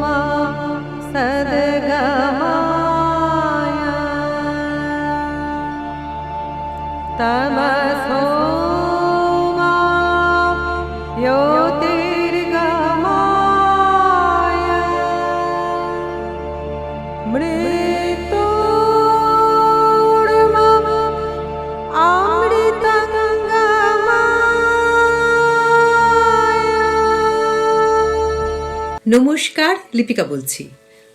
मा सद्गमाय। तमसो मा ज्योतिर्गमाय। मृत्योर्मा নমস্কার, লিপিকা বলছি।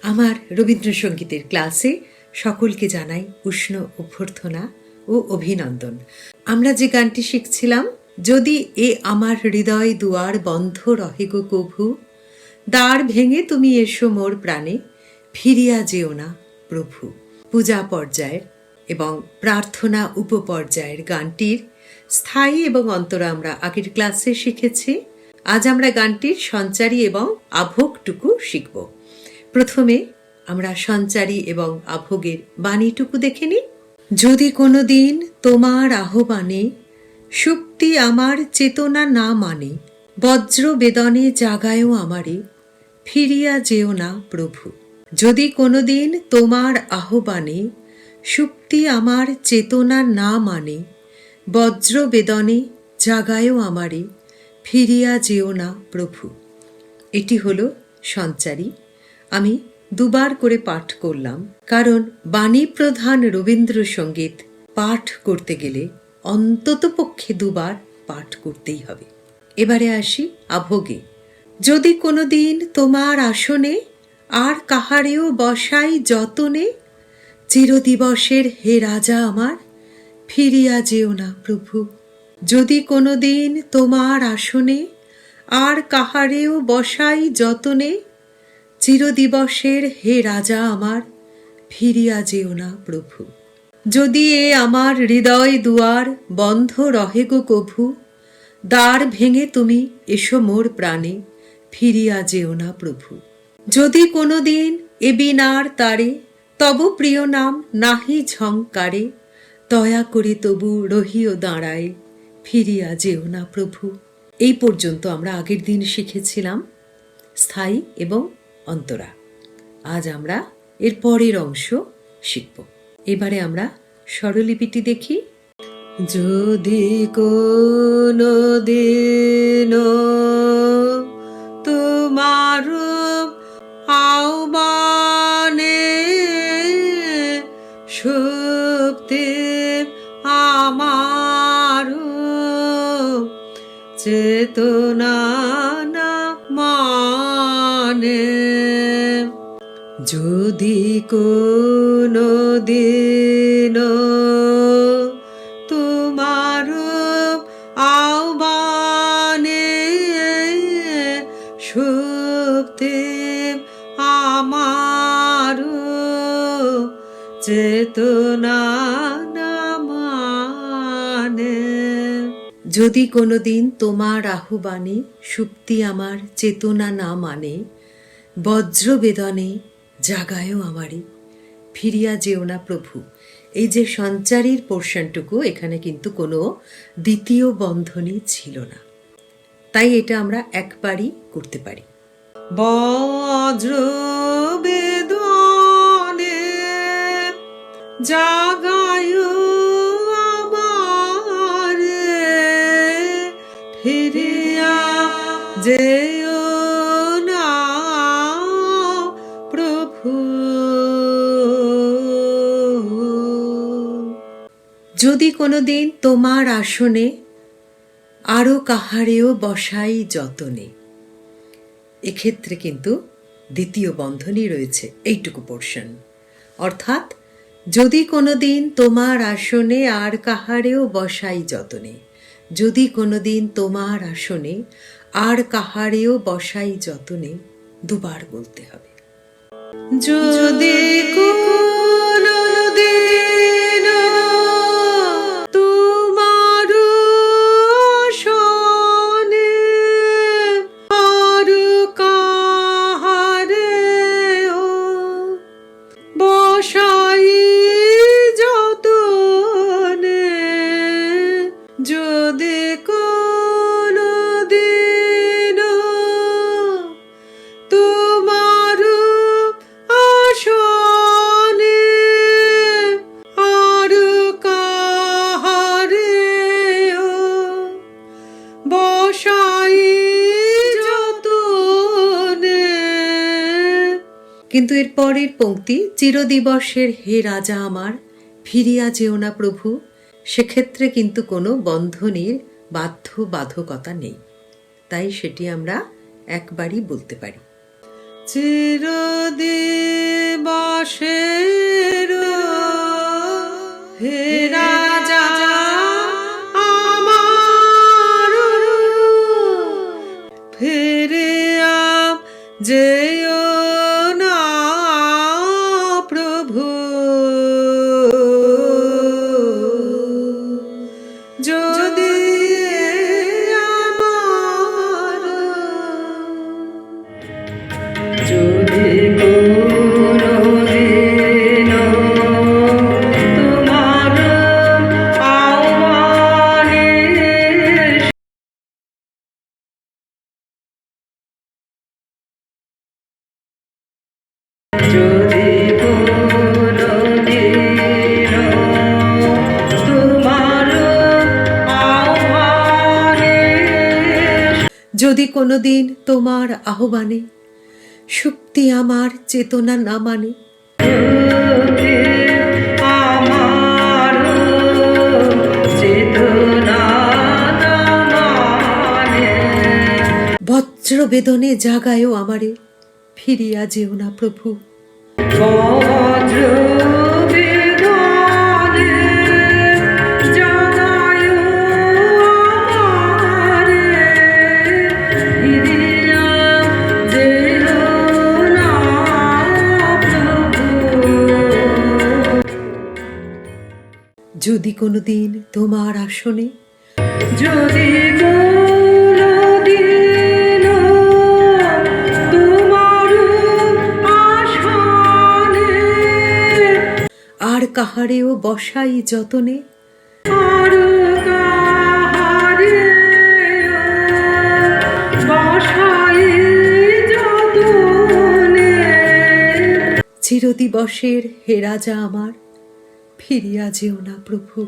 আমার রবীন্দ্রসঙ্গীতের ক্লাসে সকলকে জানাই উষ্ণ অভ্যর্থনা ও অভিনন্দন। আমরা যে গানটি শিখছিলাম, যদি এ আমার হৃদয় দুয়ার বন্ধ রহে গো কভু, দ্বার ভেঙে তুমি এসো মোর প্রাণে, ফিরিয়া যেও না প্রভু। পূজা পর্যায়ের এবং প্রার্থনা উপপর্যায়ের গানটির স্থায়ী এবং অন্তরা আমরা আগের ক্লাসে শিখেছি। আজ আমরা গানটির সঞ্চারী এবং আভোগটুকু শিখব। প্রথমে আমরা সঞ্চারী এবং আভোগের বাণীটুকু দেখে নিই। যদি কোনো দিন তোমার আহ্বানে সুক্তি আমার চেতনা না মানে বজ্র বেদনে জাগায়ও আমারে, ফিরিয়া যেও না প্রভু। যদি কোনোদিন তোমার আহ্বানে সুক্তি আমার চেতনা না মানে বজ্র বেদনে জাগায়ও আমারে ফিরিয়া যেও না, প্রভু। এটি হলো সঞ্চারী। আমি দুবার করে পাঠ করলাম, কারণ বাণী প্রধান রবীন্দ্রসঙ্গীত পাঠ করতে গেলে অন্ততপক্ষে দুবার পাঠ করতেই হবে। এবারে আসি আভোগে। যদি কোনো দিন তোমার আসনে আর কাহারেও বসাই যতনে, চিরদিবসের হে রাজা আমার, ফিরিয়া যেও না, প্রভু। যদি কোনো দিন তোমার আসনে আর কাহারেও বসাই যতনে, চিরদিবসের হে রাজা আমার, ফিরিয়া যেও না প্রভু। যদি এ আমার হৃদয় দুয়ার বন্ধ রহে গো কভু, দ্বার ভেঙে তুমি এসো মোর প্রাণে, ফিরিয়া যেও না প্রভু। যদি কোনো দিন এ বিনার তারে তব প্রিয় নাম নাহি ঝংকারে, দয়া করে তবু রহিও দাঁড়ায় ফিরিয়া যেও না প্রভু। এই পর্যন্ত আমরা আগের দিন শিখেছিলাম স্থায়ী এবং অন্তরা। আজ আমরা এর পরের অংশ শিখব। এবারে আমরা স্বরলিপিটি দেখি। যদি কোনো দিন তোমার আহ্বানে সুপ্তি আমার চেতনা মানে। যদি কোনো দিন তোমার আহ্বানে সুপ্তি আমার চেতনা যদি কোনোদিন তোমার আহ্বানে সুপ্তি আমার চেতনা না মানে বজ্র বেদনে জাগায়ও আমারই, ফিরিয়া যেও না প্রভু। এই যে সঞ্চারীর পোর্শনটুকু, এখানে কিন্তু কোনো দ্বিতীয় বন্ধনই ছিল না। তাই এটা আমরা একবারই করতে পারি। বজ্র বেদনে জাগায় যদি কোনোদিন তোমার আসনে আরও কাহারেও বসাই যতনে। এক্ষেত্রে কিন্তু দ্বিতীয় বন্ধনী রয়েছে, এইটুকু পোর্শন অর্থাৎ যদি কোনোদিন তোমার আসনে আর কাহারেও বসাই যতনে, যদি কোনোদিন তোমার আসনে আর কাহারেও বসাই যতনে, দুবার বলতে হবে। যদি কোনোদিন কিন্তু এর পরের পঙ্ক্তি চিরদিবসের হে রাজা আমার, ফিরিয়া যেও না প্রভু। সেক্ষেত্রে কিন্তু কোনো বন্ধনীর বাধ্য বাধকতা নেই। তাই সেটি আমরা একবারই বলতে পারি। চিরদিবসের যদি কোনোদিন তোমার আহ্বানে সুপ্তি আমার চেতনা না মানে বজ্র বেদনে জাগায়ও আমারে ফিরিয়া যেও না প্রভু। বজ্র যদি কোনোদিন তোমার আসনে যদি কোনোদিন তোমার আসনে আর কাহারেও বসাই যতনে আর কাহারেও বসাই যতনে। চিরদিবসের হে রাজা আমার ফিরিয়া যেও না প্রভু।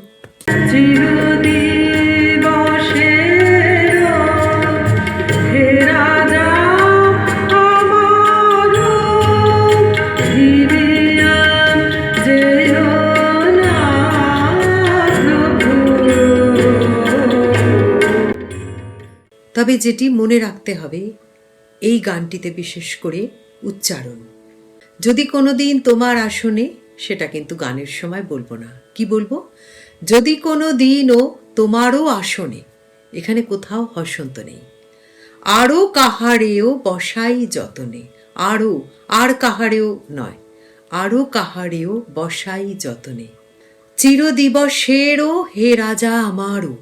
তবে যেটি মনে রাখতে হবে এই গানটিতে বিশেষ করে উচ্চারণ। যদি কোনোদিন তোমার আসনে সেটা কিন্তু গানের সময় বলব না। কি বলব? যদি কোনো দিনও তোমারও আসনে, এখানে কোথাও হসন্ত নেই। আরও কাহারেও বসাই যতনে, আরও, আর কাহারেও নয়, আরও কাহারেও বসাই যতনে। চিরদিবসেরও হে রাজা আমারও,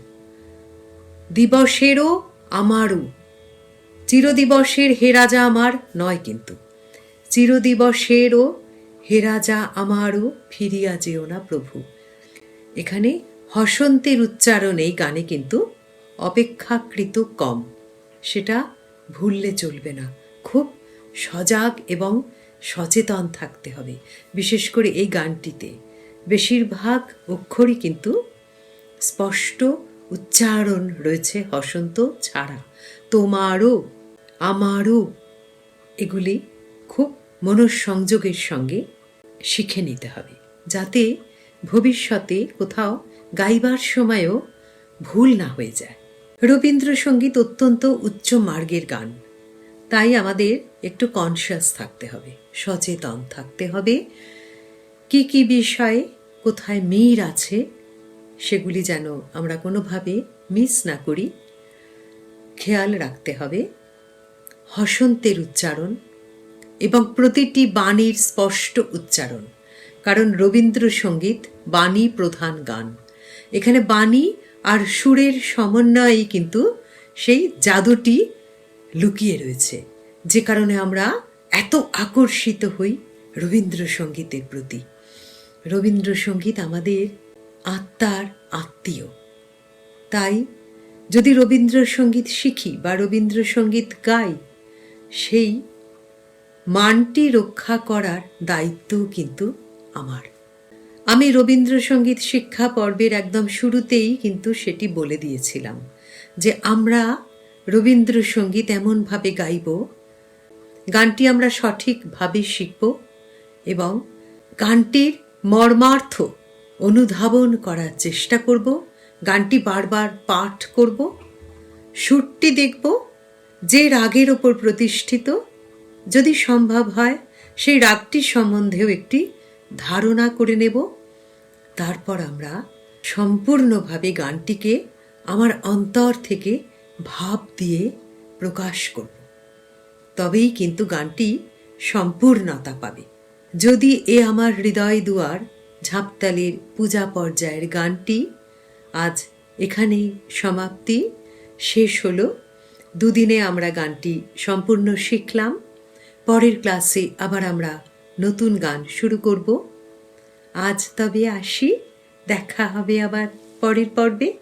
দিবসেরও আমারও, চিরদিবসের হে রাজা আমার নয় কিন্তু, চিরদিবসেরও হে রাজা, আমারও ফিরিয়া যেও না প্রভু। এখানে হসন্তের উচ্চারণ, এই গানে কিন্তু অপেক্ষাকৃত কম। সেটা ভুললে চলবে না। খুব সজাগ এবং সচেতন থাকতে হবে, বিশেষ করে এই গানটিতে। বেশিরভাগ অক্ষরই কিন্তু স্পষ্ট উচ্চারণ রয়েছে হসন্ত ছাড়া। তোমারও, আমারও, এগুলি খুব মনঃসংযোগের সঙ্গে শিখে নিতে হবে, যাতে ভবিষ্যতে কোথাও গাইবার সময়ও ভুল না হয়ে যায়। রবীন্দ্রসঙ্গীত অত্যন্ত উচ্চ মার্গের গান। তাই আমাদের একটু কনসিয়াস থাকতে হবে, সচেতন থাকতে হবে। কি কি বিষয়ে কোথায় মির আছে, সেগুলি যেন আমরা কোনোভাবে মিস না করি। খেয়াল রাখতে হবে। হসন্তের উচ্চারণ এবং প্রতিটি বাণীর স্পষ্ট উচ্চারণ। কারণ রবীন্দ্রসঙ্গীত বাণী প্রধান গান। এখানে বাণী আর সুরের সমন্বয়েই কিন্তু সেই জাদুটি লুকিয়ে রয়েছে। যে কারণে আমরা এত আকর্ষিত হই রবীন্দ্রসঙ্গীতের প্রতি। রবীন্দ্রসঙ্গীত আমাদের আত্মার আত্মীয়। তাই যদি রবীন্দ্রসঙ্গীত শিখি বা রবীন্দ্রসঙ্গীত গাই, সেই মানটি রক্ষা করার দায়িত্বও কিন্তু আমার। আমি রবীন্দ্রসঙ্গীত শিক্ষা পর্বের একদম শুরুতেই কিন্তু সেটি বলে দিয়েছিলাম যে আমরা রবীন্দ্রসঙ্গীত এমনভাবে গাইব, গানটি আমরা সঠিকভাবে শিখব এবং গানটির মর্মার্থ অনুধাবন করার চেষ্টা করব, গানটি বারবার পাঠ করব, সুরটি দেখব, যে রাগের ওপর প্রতিষ্ঠিত যদি সম্ভব হয়, সেই রাগটির সম্বন্ধেও একটি ধারণা করে নেব। তারপর আমরা সম্পূর্ণভাবে গানটিকে আমার অন্তর থেকে ভাব দিয়ে প্রকাশ করব। তবেই কিন্তু গানটি সম্পূর্ণতা পাবে। যদি এ আমার হৃদয় দুয়ার ঝাঁপতালির পূজা পর্যায়ের গানটি আজ এখানেই সমাপ্তি। শেষ হলো। দুদিনে আমরা গানটি সম্পূর্ণ শিখলাম। পরের ক্লাসে আবার আমরা নতুন গান শুরু করব। আজ তবে আসি, দেখা হবে আবার পরের পর্বে।